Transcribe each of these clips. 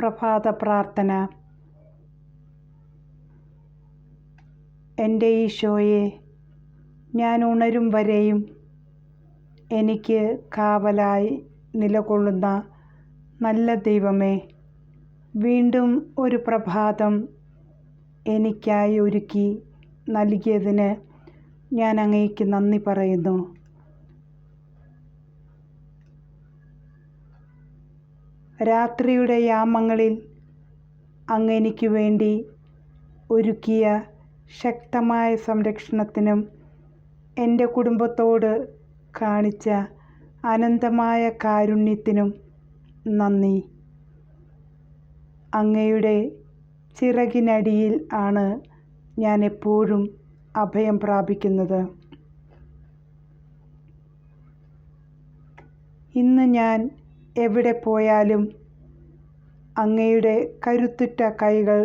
പ്രഭാത പ്രാർത്ഥന എന്റെ ഈശോയെ ഞാൻ ഉണരും വരെയും എനിക്ക് കാവലായി നിലകൊള്ളുന്ന നല്ല ദൈവമേ വീണ്ടും ഒരു പ്രഭാതം എനിക്കായി ഒരുക്കി നൽകിയതിന് ഞാൻ അങ്ങേക്ക് നന്ദി പറയുന്നു. രാത്രിയുടെ യാമങ്ങളിൽ അങ്ങ് എനിക്ക് വേണ്ടി ഒരുക്കിയ ശക്തമായ സംരക്ഷണത്തിനും എന്റെ കുടുംബത്തോട് കാണിച്ച അനന്തമായ കാരുണ്യത്തിനും നന്ദി. അങ്ങയുടെ ചിറകിനടിയിൽ ആണ് ഞാൻ എപ്പോഴും അഭയം പ്രാപിക്കുന്നത്. ഇന്ന് ഞാൻ എവിടെ പോയാലും അങ്ങയുടെ കരുത്തുറ്റ കൈകൾ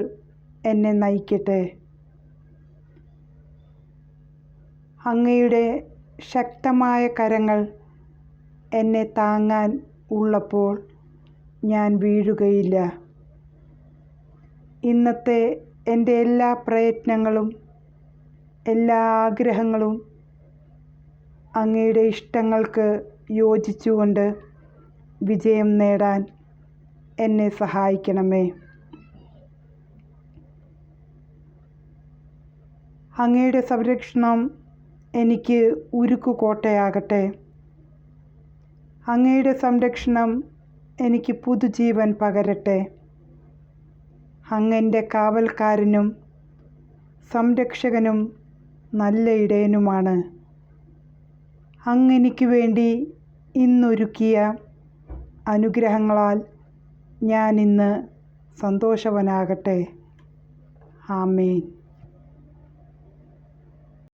എന്നെ നയിക്കട്ടെ. അങ്ങയുടെ ശക്തമായ കരങ്ങൾ എന്നെ താങ്ങാൻ ഉള്ളപ്പോൾ ഞാൻ വീഴുകയില്ല. ഇന്നത്തെ എന്റെ എല്ലാ പ്രയത്നങ്ങളും എല്ലാ ആഗ്രഹങ്ങളും അങ്ങയുടെ ഇഷ്ടങ്ങൾക്ക് യോജിച്ചുകൊണ്ട് വിജയം നേടാൻ എന്നെ സഹായിക്കണമേ. അങ്ങയുടെ സംരക്ഷണം എനിക്ക് ഉരുക്കു കോട്ടയാകട്ടെ. അങ്ങയുടെ സംരക്ഷണം എനിക്ക് പുതുജീവൻ പകരട്ടെ. അങ്ങന്റെ കാവൽക്കാരനും സംരക്ഷകനും നല്ല ഇടയനുമാണ്. അങ്ങെനിക്ക് വേണ്ടി ഇന്നൊരുക്കിയ അനുഗ്രഹങ്ങളാൽ ഞാൻ ഇന്ന് സന്തോഷവനാകട്ടെ. ആമേൻ.